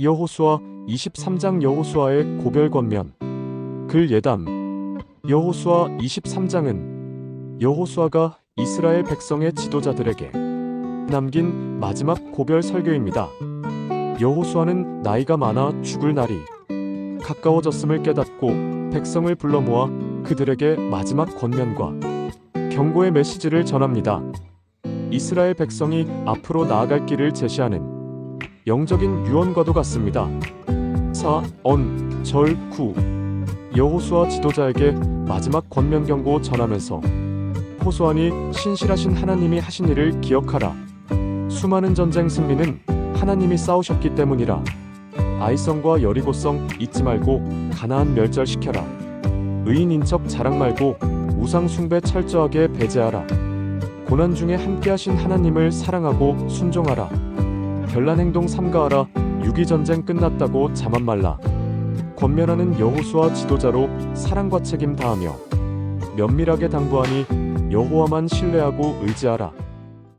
여호수아 23장 여호수아의 고별 권면 글 예담 여호수아 23장은 여호수아가 이스라엘 백성의 지도자들에게 남긴 마지막 고별 설교입니다. 여호수아는 나이가 많아 죽을 날이 가까워졌음을 깨닫고 백성을 불러 모아 그들에게 마지막 권면과 경고의 메시지를 전합니다. 이스라엘 백성이 앞으로 나아갈 길을 제시하는 영적인 유언과도 같습니다. 사, 언, 절, 구 여호수아 지도자에게 마지막 권면 경고 전하면서 호소하니 신실하신 하나님이 하신 일을 기억하라. 수많은 전쟁 승리는 하나님이 싸우셨기 때문이라. 아이성과 여리고성 잊지 말고 가나안 멸절시켜라. 의인 인척 자랑 말고 우상 숭배 철저하게 배제하라. 고난 중에 함께하신 하나님을 사랑하고 순종하라. 별난 행동 삼가하라. 유기 전쟁 끝났다고 자만 말라. 권면하는 여호수아 지도자로 사랑과 책임 다하며 면밀하게 당부하니 여호와만 신뢰하고 의지하라.